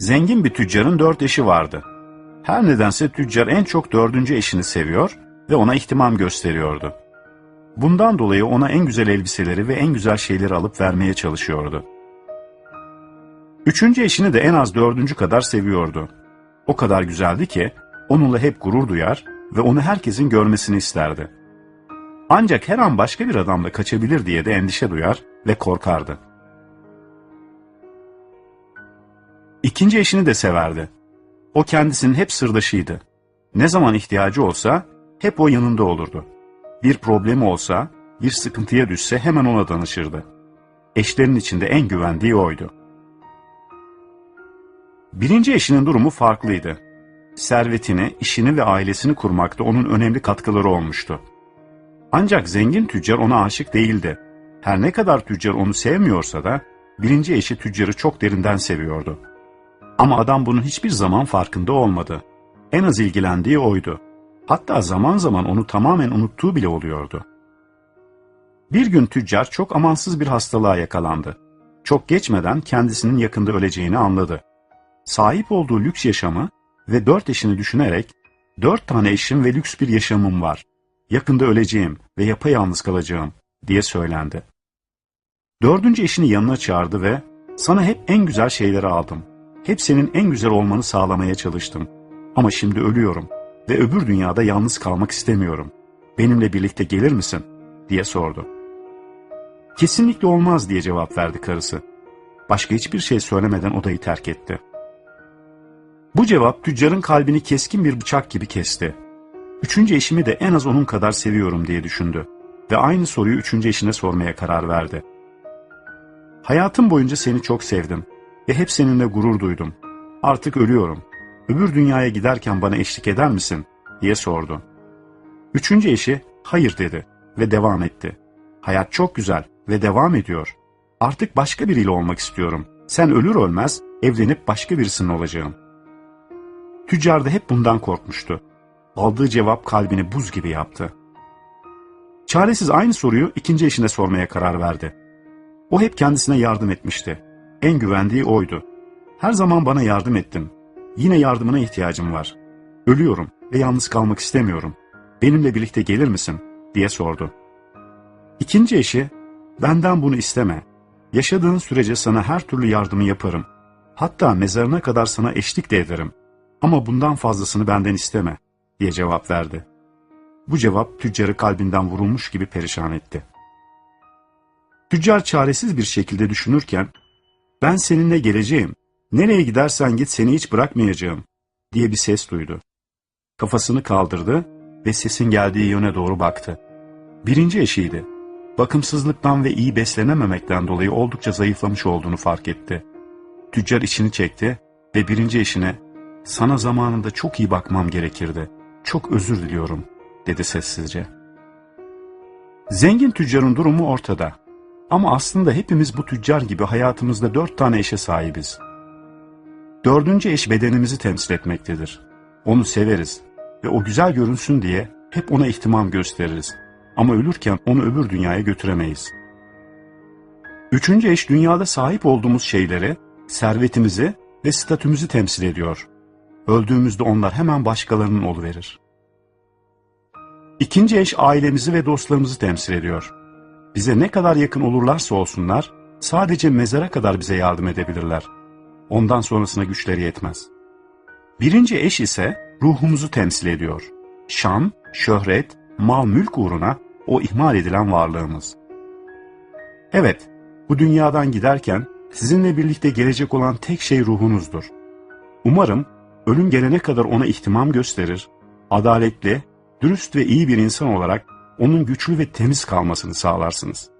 Zengin bir tüccarın dört eşi vardı. Her nedense tüccar en çok dördüncü eşini seviyor ve ona ihtimam gösteriyordu. Bundan dolayı ona en güzel elbiseleri ve en güzel şeyleri alıp vermeye çalışıyordu. Üçüncü eşini de en az dördüncü kadar seviyordu. O kadar güzeldi ki onunla hep gurur duyar ve onu herkesin görmesini isterdi. Ancak her an başka bir adamla kaçabilir diye de endişe duyar ve korkardı. İkinci eşini de severdi. O kendisinin hep sırdaşıydı. Ne zaman ihtiyacı olsa hep o yanında olurdu. Bir problemi olsa, bir sıkıntıya düşse hemen ona danışırdı. Eşlerin içinde en güvendiği oydu. Birinci eşinin durumu farklıydı. Servetini, işini ve ailesini kurmakta onun önemli katkıları olmuştu. Ancak zengin tüccar ona aşık değildi. Her ne kadar tüccar onu sevmiyorsa da birinci eşi tüccarı çok derinden seviyordu. Ama adam bunun hiçbir zaman farkında olmadı. En az ilgilendiği oydu. Hatta zaman zaman onu tamamen unuttuğu bile oluyordu. Bir gün tüccar çok amansız bir hastalığa yakalandı. Çok geçmeden kendisinin yakında öleceğini anladı. Sahip olduğu lüks yaşamı ve dört eşini düşünerek, dört tane eşim ve lüks bir yaşamım var. Yakında öleceğim ve yapayalnız kalacağım diye söylendi. Dördüncü eşini yanına çağırdı ve sana hep en güzel şeyleri aldım. Hep senin en güzel olmanı sağlamaya çalıştım. Ama şimdi ölüyorum ve öbür dünyada yalnız kalmak istemiyorum. Benimle birlikte gelir misin? diye sordu. Kesinlikle olmaz diye cevap verdi karısı. Başka hiçbir şey söylemeden odayı terk etti. Bu cevap tüccarın kalbini keskin bir bıçak gibi kesti. Üçüncü eşimi de en az onun kadar seviyorum diye düşündü ve aynı soruyu üçüncü eşine sormaya karar verdi. Hayatım boyunca seni çok sevdim ve hep seninle gurur duydum. Artık ölüyorum. Öbür dünyaya giderken bana eşlik eder misin? diye sordu. Üçüncü eşi hayır dedi ve devam etti. Hayat çok güzel ve devam ediyor. Artık başka biriyle olmak istiyorum. Sen ölür ölmez evlenip başka birisinin olacağım. Tüccar da hep bundan korkmuştu. Aldığı cevap kalbini buz gibi yaptı. Çaresiz aynı soruyu ikinci eşine sormaya karar verdi. O hep kendisine yardım etmişti. En güvendiği oydu. Her zaman bana yardım ettin. Yine yardımına ihtiyacım var. Ölüyorum ve yalnız kalmak istemiyorum. Benimle birlikte gelir misin? diye sordu. İkinci eşi, benden bunu isteme. Yaşadığın sürece sana her türlü yardımı yaparım. Hatta mezarına kadar sana eşlik de ederim. Ama bundan fazlasını benden isteme, diye cevap verdi. Bu cevap tüccarı kalbinden vurulmuş gibi perişan etti. Tüccar çaresiz bir şekilde düşünürken, ben seninle geleceğim, nereye gidersen git seni hiç bırakmayacağım, diye bir ses duydu. Kafasını kaldırdı ve sesin geldiği yöne doğru baktı. Birinci eşiydi. Bakımsızlıktan ve iyi beslenememekten dolayı oldukça zayıflamış olduğunu fark etti. Tüccar içini çekti ve birinci eşine, sana zamanında çok iyi bakmam gerekirdi. Çok özür diliyorum, dedi sessizce. Zengin tüccarın durumu ortada. Ama aslında hepimiz bu tüccar gibi hayatımızda dört tane eşe sahibiz. Dördüncü eş bedenimizi temsil etmektedir. Onu severiz ve o güzel görünsün diye hep ona ihtimam gösteririz. Ama ölürken onu öbür dünyaya götüremeyiz. Üçüncü eş dünyada sahip olduğumuz şeyleri, servetimizi ve statümüzü temsil ediyor. Öldüğümüzde onlar hemen başkalarının oluverir. İkinci eş ailemizi ve dostlarımızı temsil ediyor. Bize ne kadar yakın olurlarsa olsunlar, sadece mezara kadar bize yardım edebilirler. Ondan sonrasına güçleri yetmez. Birinci eş ise ruhumuzu temsil ediyor. Şan, şöhret, mal mülk uğruna o ihmal edilen varlığımız. Evet, bu dünyadan giderken sizinle birlikte gelecek olan tek şey ruhunuzdur. Umarım ölüm gelene kadar ona ihtimam gösterir, adaletli, dürüst ve iyi bir insan olarak onun güçlü ve temiz kalmasını sağlarsınız.